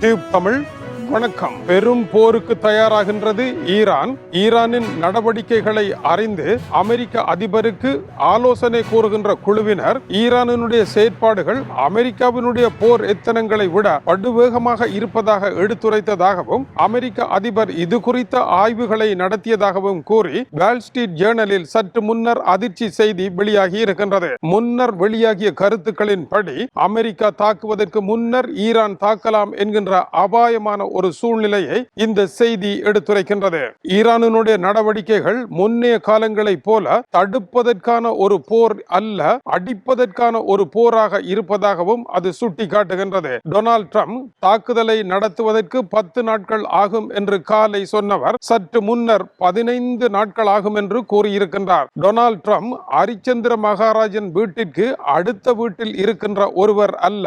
Tube Tamil வணக்கம். பெரும் போருக்கு தயாராகின்றது ஈரான். ஈரானின் நடவடிக்கைகளை அறிந்து அமெரிக்க அதிபருக்கு ஆலோசனை கூறுகின்ற குழுவினர் ஈரானினுடைய செயற்பாடுகள் அமெரிக்காவினுடைய போர் எத்தனங்களை விட படுவேகமாக இருப்பதாக எடுத்துரைத்ததாகவும் அமெரிக்க அதிபர் இது குறித்த ஆய்வுகளை நடத்தியதாகவும் கூறி வால் ஸ்ட்ரீட் ஜேர்னலில் சற்று முன்னர் அதிர்ச்சி செய்தி வெளியாகி இருக்கின்றது. முன்னர் வெளியாகிய கருத்துக்களின்படி அமெரிக்கா தாக்குவதற்கு முன்னர் ஈரான் தாக்கலாம் என்கின்ற அபாயமான ஒரு சூழ்நிலையை இந்த செய்தி எடுத்துரைக்கின்றது. ஈரானினுடைய நடவடிக்கைகள் முன்னைய காலங்களை போல தடுப்பதற்கான ஒரு போர் அல்ல அடிப்பதற்கான ஒரு போராக இருப்பதாகவும் அது சுட்டிக்காட்டுகின்றது. டொனால்ட் ட்ரம்ப் தாக்குதலை நடத்துவதற்கு பத்து நாட்கள் ஆகும் என்று காலை சொன்னவர் சற்று முன்னர் பதினைந்து நாட்கள் ஆகும் என்று கூறியிருக்கின்றார். டொனால்ட் ட்ரம்ப் ஹரிச்சந்திர மகாராஜன் வீட்டிற்கு அடுத்த வீட்டில் இருக்கின்ற ஒருவர் அல்ல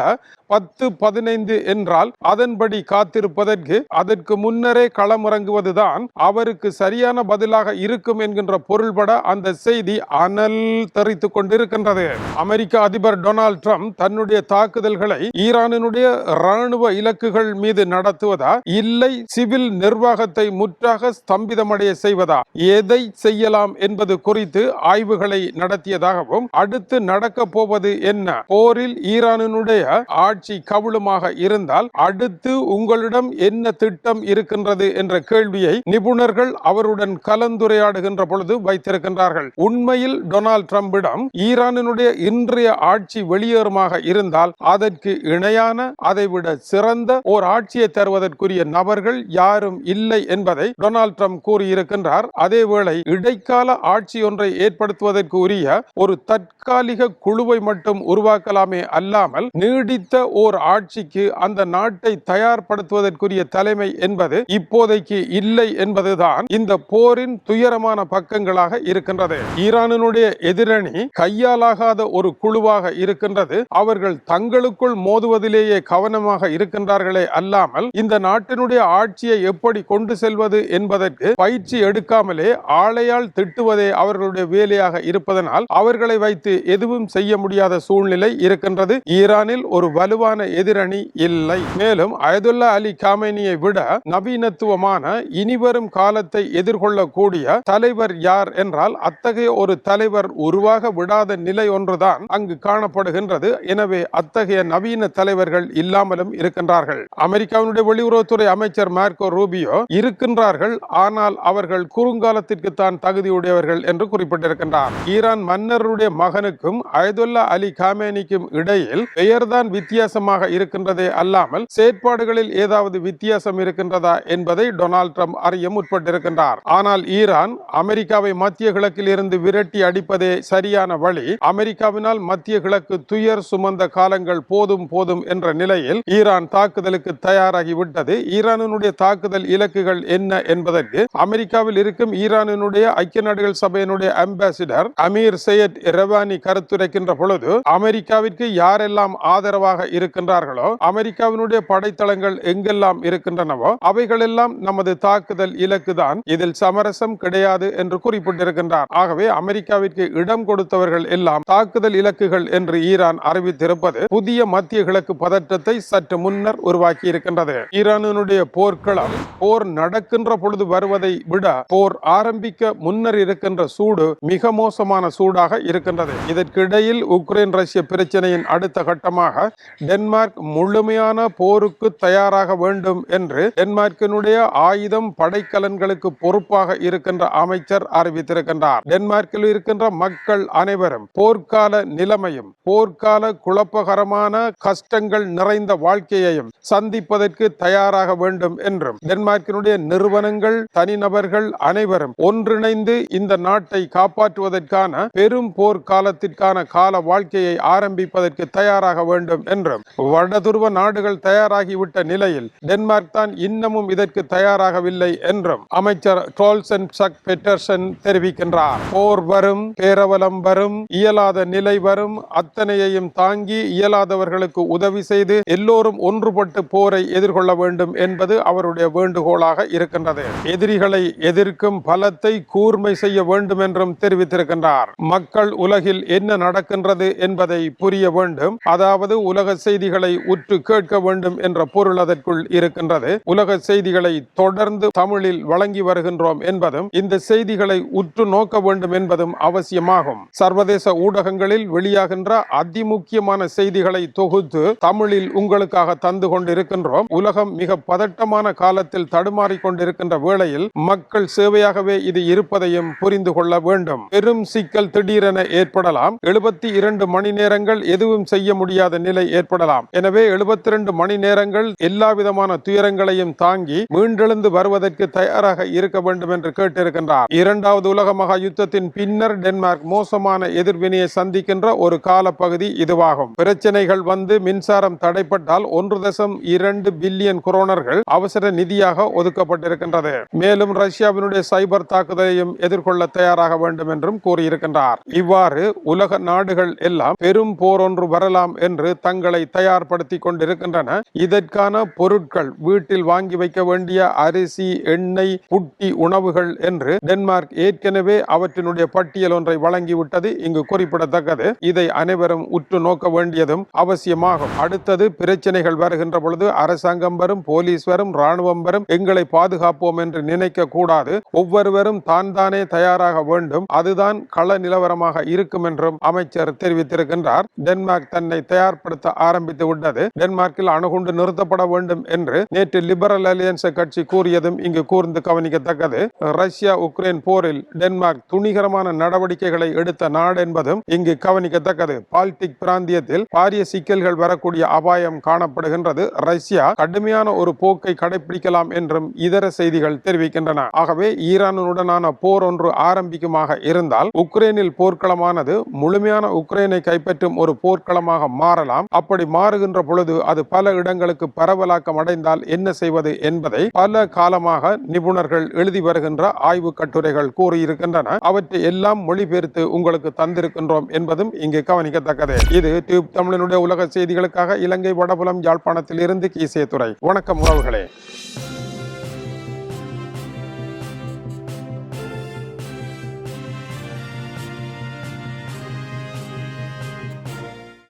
பத்து பதினைந்து என்றால் அதன்படி காத்திருப்பதற்கு அதற்கு முன்னரே களமிறங்குவதுதான் அவருக்கு சரியான பதிலாக இருக்கும் என்கின்ற பொருள்பட அந்த செய்தி அனல் தெரித்து கொண்டிருக்கின்றது. அமெரிக்க அதிபர் டொனால்ட் ட்ரம்ப் தன்னுடைய தாக்குதல்களை ஈரானினுடைய ராணுவ இலக்குகள் மீது நடத்துவதா இல்லை சிவில் நிர்வாகத்தை முற்றாக ஸ்தம்பிதமடைய செய்வதா எதை செய்யலாம் என்பது குறித்து ஆய்வுகளை நடத்தியதாகவும் அடுத்து நடக்க போவது என்ன போரில் ஈரானினுடைய ஆட்சி கவுளுமாக இருந்தால் அடுத்து உங்களிடம் என்ன திட்டம் இருக்கின்றது என்ற கேள்வியை நிபுணர்கள் அவருடன் கலந்துரையாடுகின்ற பொழுது வைத்திருக்கின்றார்கள். உண்மையில் டொனால்ட் ட்ரம்பிடம் ஈரானினுடைய இன்றைய ஆட்சி வெளியேறுமாக இருந்தால் அதற்கு இணையான அதைவிட சிறந்த ஓர் ஆட்சியை தருவதற்குரிய நபர்கள் யாரும் இல்லை என்பதை டொனால்ட் ட்ரம்ப் கூறியிருக்கின்றார். அதேவேளை இடைக்கால ஆட்சி ஒன்றை ஏற்படுத்துவதற்கு உரிய ஒரு தற்காலிக குழுவை மட்டும் உருவாக்கலாமே அல்லாமல் நீடித்த ஓர் ஆட்சிக்கு அந்த நாட்டை தயார்படுத்துவதற்குரிய தலைமை என்பது இப்போதைக்கு இல்லை என்பதுதான் இந்த போரின் துயரமான பக்கங்களாக இருக்கின்றது. ஈரானினுடைய எதிரணி கையாலாகாத ஒரு குழுவாக இருக்கின்றது. அவர்கள் தங்களுக்குள் மோதுவதிலேயே கவனமாக இருக்கின்றார்களே அல்லாமல் இந்த நாட்டினுடைய ஆட்சியை எப்படி கொண்டு செல்வது என்பதற்கு பயிற்சி எடுக்காமலே ஆளையால் திட்டுவதே அவர்களுடைய வேலையாக இருப்பதனால் அவர்களை வைத்து எதுவும் செய்ய முடியாத சூழ்நிலை இருக்கின்றது. ஈரானில் ஒரு வலுவான எதிரணி இல்லை. மேலும் அயதுல்லா அலி காமேனியை விட நவீனத்துவமான இனிவரும் காலத்தை எதிர்கொள்ளக்கூடிய தலைவர் யார் என்றால் அத்தகைய ஒரு தலைவர் உருவாக விடாத நிலை ஒன்றுதான் அங்கு காணப்படுகின்றது. எனவே அத்தகைய நவீன தலைவர்கள் இல்லாமலும் இருக்கின்றார்கள். அமெரிக்காவினுடைய வெளியுறவுத்துறை அமைச்சர் மார்க்கோ ரூபியோ இருக்கின்றார்கள். ஆனால் அவர்கள் குறுங்காலத்திற்கு தான் தகுதியுடையவர்கள் என்று குறிப்பிட்டிருக்கின்றார். ஈரான் மன்னருடைய மகனுக்கும் அயதுல்லா அலி காமேனிக்கும் இடையில் பெயர்தான் வித்தியாசமாக இருக்கின்றதே அல்லாமல் செயற்பாடுகளில் ஏதாவது வித்தியாசம் இருக்கின்றதா என்பதை டொனால்ட் ட்ரம்ப் அறிய முற்பட்டிருக்கின்றார். ஆனால் ஈரான் அமெரிக்காவை மத்திய கிழக்கில் இருந்து விரட்டி அடிப்பதே சரியான வழி. அமெரிக்காவினால் மத்திய கிழக்கு துயர் சுமந்த காலங்கள் போதும் போதும் என்ற நிலையில் ஈரான் தாக்குதலுக்கு தயாராகிவிட்டது ஈரானினுடைய தாக்குதல் இலக்குகள் என்ன என்பதற்கு அமெரிக்காவில் இருக்கும் ஈரானினுடைய ஐக்கிய நாடுகள் சபையினுடைய அம்பாசிடர் அமீர் சையத் இரவானி கருத்துரைக்கின்ற பொழுது அமெரிக்காவிற்கு யாரெல்லாம் ஆதரவாக இருக்கின்றார்களோ அமெரிக்காவினுடைய படைத்தளங்கள் எங்கெல்லாம் இருக்கின்றனவோ அவைகளெல்லாம் நமது தாக்குதல் இலக்குதான். இதில் சமரசம் கிடையாது என்று குறிப்பிட்டிருக்கின்றார். ஆகவே அமெரிக்காவிற்கு இடம் கொடுத்தவர்கள் எல்லாம் தாக்குதல் இலக்குகள் என்று ஈரான் அறிவித்திருப்பது புதிய மத்திய கிழக்கு பதற்றத்தை சற்று முன்னர் உருவாக்கி இருக்கின்றது ஈரானினுடைய போர்க்களம் போர் நடக்கின்ற பொழுது வருவதை விட போர் ஆரம்பிக்க முன்னர் இருக்கின்ற சூடு மிக மோசமான சூடாக இருக்கின்றது. இதற்கிடையில் உக்ரைன் ரஷ்ய பிரச்சனையின் அடுத்த கட்டமாக டென்மார்க் முழுமையான போருக்கு தயாராக வேண்டும் வேண்டும் என்று டென்மார்க்கினுடைய ஆயுதம் படைக்கலன்களுக்கு பொறுப்பாக இருக்கின்ற அமைச்சர் அறிவித்திருக்கின்றார். டென்மார்க்கில் இருக்கின்ற மக்கள் அனைவரும் போர்க்கால நிலைமையும் போர்க்கால குழப்பகரமான கஷ்டங்கள் நிறைந்த வாழ்க்கையையும் சந்திப்பதற்கு தயாராக வேண்டும் என்றும் டென்மார்க்கினுடைய நிறுவனங்கள் தனிநபர்கள் அனைவரும் ஒன்றிணைந்து இந்த நாட்டை காப்பாற்றுவதற்கான பெரும் போர்க்காலத்திற்கான கால வாழ்க்கையை ஆரம்பிப்பதற்கு தயாராக வேண்டும் என்றும் வடதுருவ நாடுகள் தயாராகிவிட்ட நிலையில் டென்மார்க் டென்மார்க் தான் இன்னமும் இதற்கு தயாராகவில்லை என்றும் அமைச்சர் டோல்சன் சக் பெட்டர்சன் தெரிவிக்கின்றார். போர் வரும் பேரவலம் வரும் இயலாத நிலை வரும். அத்தனையையும் தாங்கி இயலாதவர்களுக்கு உதவி செய்து எல்லோரும் ஒன்றுபட்டு போரை எதிர்கொள்ள வேண்டும் என்பது அவருடைய வேண்டுகோளாக இருக்கின்றது. எதிரிகளை எதிர்க்கும் பலத்தை கூர்மை செய்ய வேண்டும் என்றும் தெரிவித்திருக்கின்றார். மக்கள் உலகில் என்ன நடக்கின்றது என்பதை புரிய வேண்டும். அதாவது உலக செய்திகளை உற்று கேட்க வேண்டும் என்ற பொருள் அதற்குள் இருக்கின்றது உலக செய்திகளை தொடர்ந்து தமிழில் வழங்கி வருகின்றோம் என்பதும் இந்த செய்திகளை உற்று நோக்க வேண்டும் என்பதும் அவசியமாகும். சர்வதேச ஊடகங்களில் வெளியாகின்ற அதிமுக்கியமான செய்திகளை தொகுத்து தமிழில் உங்களுக்காக தந்து கொண்டிருக்கின்றோம். உலகம் மிக பதட்டமான காலத்தில் தடுமாறி கொண்டிருக்கின்ற வேளையில் மக்கள் சேவையாகவே இது இருப்பதையும் புரிந்து கொள்ள வேண்டும். பெரும் சிக்கல் திடீரென ஏற்படலாம். எழுபத்தி இரண்டு மணி நேரங்கள் எதுவும் செய்ய முடியாத நிலை ஏற்படலாம். எனவே எழுபத்தி இரண்டு மணி நேரங்கள் எல்லா விதமான துயரங்களையும் தாங்கி மீண்டெழுந்து வருவதற்கு தயாராக இருக்க வேண்டும் என்று கேட்டிருக்கின்றார். இரண்டாவது உலக மகா யுத்தத்தின் பின்னர் டென்மார்க் மோசமான எதிர்வினையை சந்திக்கின்ற ஒரு காலப்பகுதி இதுவாகும். பிரச்சனைகள் வந்து மின்சாரம் தடைப்பட்டால் ஒன்று தசம் இரண்டு பில்லியன் குரோனர்கள் அவசர நிதியாக ஒதுக்கப்பட்டிருக்கின்றது. மேலும் ரஷ்யாவினுடைய சைபர் தாக்குதலையும் எதிர்கொள்ள தயாராக வேண்டும் என்றும் கூறியிருக்கின்றார். இவ்வாறு உலக நாடுகள் எல்லாம் பெரும் போர் ஒன்று வரலாம் என்று தங்களை தயார்படுத்திக் கொண்டிருக்கின்றன. இதற்கான பொருட்கள் வீட்டில் வாங்கி வைக்க வேண்டிய அரிசி எண்ணெய் புட்டி உணவுகள் என்று டென்மார்க் ஏற்கனவே அவற்றினுடைய பட்டியல் ஒன்றை வழங்கிவிட்டது. இங்கு குறிப்பிடத்தக்கது. இதை அனைவரும் உற்று நோக்க வேண்டியதும் அவசியமாகும். அடுத்தது பிரச்சனைகள் வருகின்ற பொழுது அரசாங்கம் வரும் போலீஸ் வரும் ராணுவம் வரும். எங்களை பாதுகாப்போம் என்று நினைக்க கூடாது. ஒவ்வொருவரும் தான் தானே தயாராக வேண்டும். அதுதான் கள நிலவரமாக இருக்கும் என்றும் அமைச்சர் தெரிவித்திருக்கின்றார். டென்மார்க் தன்னை தயார்படுத்த ஆரம்பித்து விட்டது. டென்மார்க்கில் அணுகுண்டு நிறுத்தப்பட வேண்டும் என்று நேற்று லிபரல் அலியன்ஸ் கட்சி கூறியதும் இங்கு கூர்ந்து கவனிக்கத்தக்கது. ரஷ்யா உக்ரைன் போரில் டென்மார்க் துணிகரமான நடவடிக்கைகளை எடுத்த நாடு என்பதும் இங்கு கவனிக்கத்தக்கது. பால்டிக் பிராந்தியத்தில் பாரிய சிக்கல்கள் வரக்கூடிய அபாயம் காணப்படுகின்றது. ரஷ்யா கடுமையான ஒரு போக்கை கடைபிடிக்கலாம் என்றும் இதர செய்திகள் தெரிவிக்கின்றன. ஆகவே ஈரானுடனான போர் ஒன்று ஆரம்பிக்குமாக இருந்தால் உக்ரைனில் போர்க்களமானது முழுமையான உக்ரைனை கைப்பற்றும் ஒரு போர்க்களமாக மாறலாம். அப்படி மாறுகின்ற பொழுது அது பல இடங்களுக்கு பரவலாக்கம் அடைந்தால் என்ன செய்வது என்பதை பல காலமாக நிபுணர்கள் எழுதி வருகின்ற ஆய்வு கட்டுரைகள் கூறியிருக்கின்றன. அவற்றை எல்லாம் மொழிபெயர்த்து உங்களுக்கு தந்திருக்கின்றோம் என்பதும் இங்கு கவனிக்கத்தக்கது. இது டியூப் தமிழனுடைய உலக செய்திகளுக்காக இலங்கை வடபுலம் யாழ்ப்பாணத்தில் இருந்து கீசே துறை வணக்கம் உறவுகளே.